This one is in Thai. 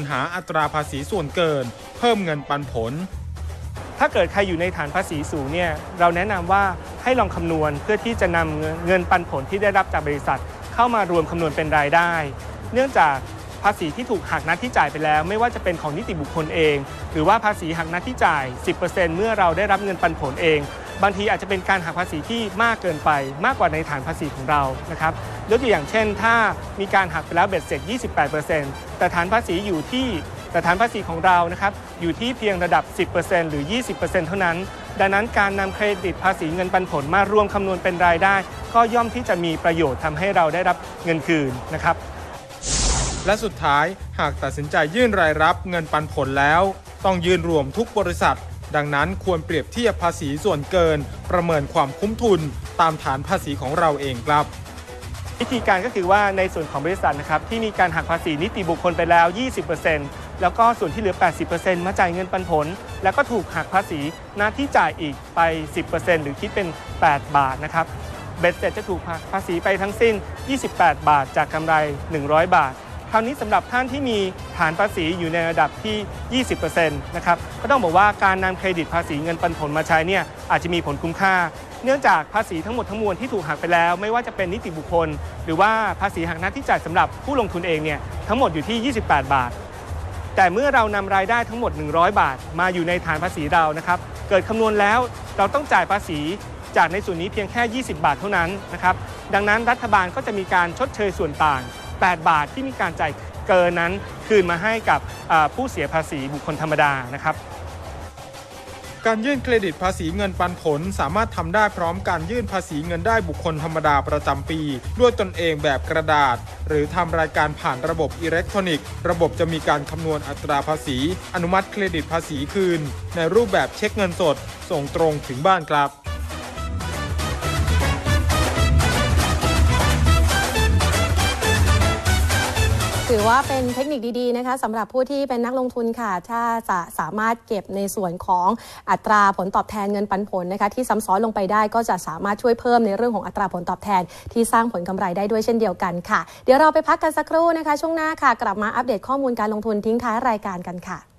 ญหาอัตราภาษีส่วนเกิน เพิ่มเงินปันผล ถ้าเกิดใครอยู่ในฐานภาษีสูงเนี่ยเราแนะนำว่าให้ลองคำนวณเพื่อที่จะนำเงินปันผลที่ได้รับจากบริษัท เข้ามารวมคำนวณเป็นรายได้ เนื่องจากภาษีที่ถูกหักนัดที่จ่ายไปแล้ว ไม่ว่าจะเป็นของนิติบุคคลเอง หรือว่าภาษีหักนัดที่จ่าย 10%เมื่อเราได้รับเงินปันผลเอง บางทีอาจจะเป็นการหักภาษีที่มากเกินไป มากกว่าในฐานภาษีของเรานะครับยกตัวอย่างเช่น ถ้ามีการหักไปแล้วเบ็ดเสร็จ 28%แต่ฐานภาษีอยู่ที่แต่ฐานภาษีของเรานะครับอยู่ที่เพียงระดับ 10%หรือ 20%เท่านั้น ดังนั้นการนำเครดิตภาษีเงินปันผลมารวมคำนวณเป็นรายได้ ก็ย่อมที่จะมีประโยชน์ทำให้เราได้รับเงินคืนนะครับ และสุดท้ายหากตัดสินใจยื่นรายรับเงินปันผลแล้ว ต้องยื่นรวมทุกบริษัท ดังนั้นควรเปรียบเทียบภาษีส่วนเกิน ประเมินความคุ้มทุนตามฐานภาษีของเราเองครับวิธีการก็คือว่าในส่วนของบริษัทนะครับที่มีการหักภาษีนิติบุคคลไปแล้ว 20%แล้วก็ส่วนที่เหลือ 80%มาจ่ายเงินปันผล แล้วก็ถูกหักภาษีหน้าที่จ่ายอีกไป 10%หรือคิดเป็น 8 บาทนะครับเบ็ดเสร็จจะถูกหักภาษีไปทั้งสิ้น 28 บาทจากกำไร 100 บาท คราวนี้สำหรับท่านที่มีฐานภาษีอยู่ในระดับที่ 20%นะครับก็ต้องบอกว่าการนำเครดิตภาษีเงินปันผลมาใช้เนี่ยอาจจะมีผลคุ้มค่า เนื่องจากภาษีทั้งหมดทั้งมวลที่ถูกหักไปแล้ว ไม่ว่าจะเป็นนิติบุคคล หรือว่าภาษีหักหน้าที่จ่ายสำหรับผู้ลงทุนเองเนี่ยทั้งหมดอยู่ที่ 28 บาท แต่เมื่อเรานำรายได้ทั้งหมด 100 บาท มาอยู่ในฐานภาษีเรานะครับเกิดคำนวณแล้วเราต้องจ่ายภาษีจากในส่วนนี้เพียงแค่ 20 บาทเท่านั้นนะครับดังนั้นรัฐบาลก็จะมีการชดเชยส่วนต่าง 8 บาทที่มีการจ่ายเกินนั้นคืนมาให้กับผู้เสียภาษีบุคคลธรรมดานะครับการยื่นเครดิตภาษีเงินปันผลสามารถทำได้พร้อมการยื่นภาษีเงินได้บุคคลธรรมดาประจำปี ด้วยตนเองแบบกระดาษ หรือทำรายการผ่านระบบอิเล็กทรอนิกส์ ระบบจะมีการคำนวณอัตราภาษี อนุมัติเครดิตภาษีคืน ในรูปแบบเช็คเงินสด ส่งตรงถึงบ้านครับ ถือว่าเป็นเทคนิคดีๆนะคะสำหรับผู้ที่เป็นนักลงทุนค่ะ ถ้าจะสามารถเก็บในส่วนของอัตราผลตอบแทนเงินปันผลนะคะ ที่ซ้ำซ้อนลงไปได้ก็จะสามารถช่วยเพิ่มในเรื่องของอัตราผลตอบแทน ที่สร้างผลกำไรได้ด้วยเช่นเดียวกันค่ะ เดี๋ยวเราไปพักกันสักครู่นะคะ ช่วงหน้าค่ะ กลับมาอัปเดตข้อมูลการลงทุนทิ้งท้ายรายการกันค่ะ